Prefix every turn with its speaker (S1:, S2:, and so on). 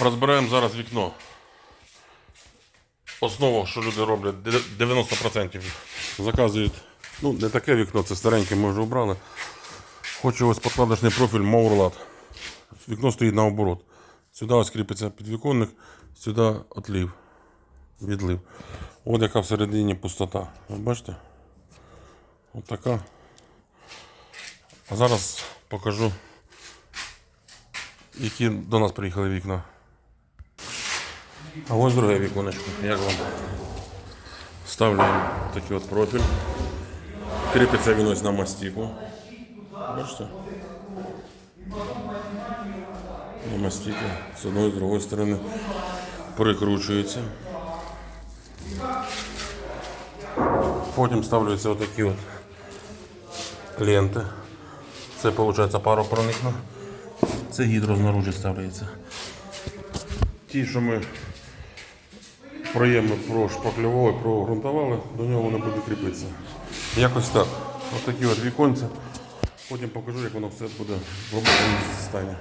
S1: Розбираємо зараз вікно. Основа, що люди роблять, 90% заказують. Ну, не таке вікно, це стареньке ми вже обрали. Хочу ось подкладочний профіль Маурлат. Вікно стоїть наоборот. Сюди ось кріпиться підвіконник, сюди отлів, відлив. От яка всередині пустота. Ви бачите? От така. А зараз покажу, які до нас приїхали вікна. А ось друге віконечко. Як вам? Ставляємо такий от профіль. Кріпиться він на мастіку. Бачите? На мастіку. З одної, з другої сторони прикручується. Потім ставляються отакі от ленти. Це виходить паропроникно. Це гідро знаружи ставляється. Ті, що ми проєми прошпаклювали, прогрунтували, до нього воно буде кріпитися. Якось так. Ось такі от віконця. Потім покажу, як воно все буде в робочому стані.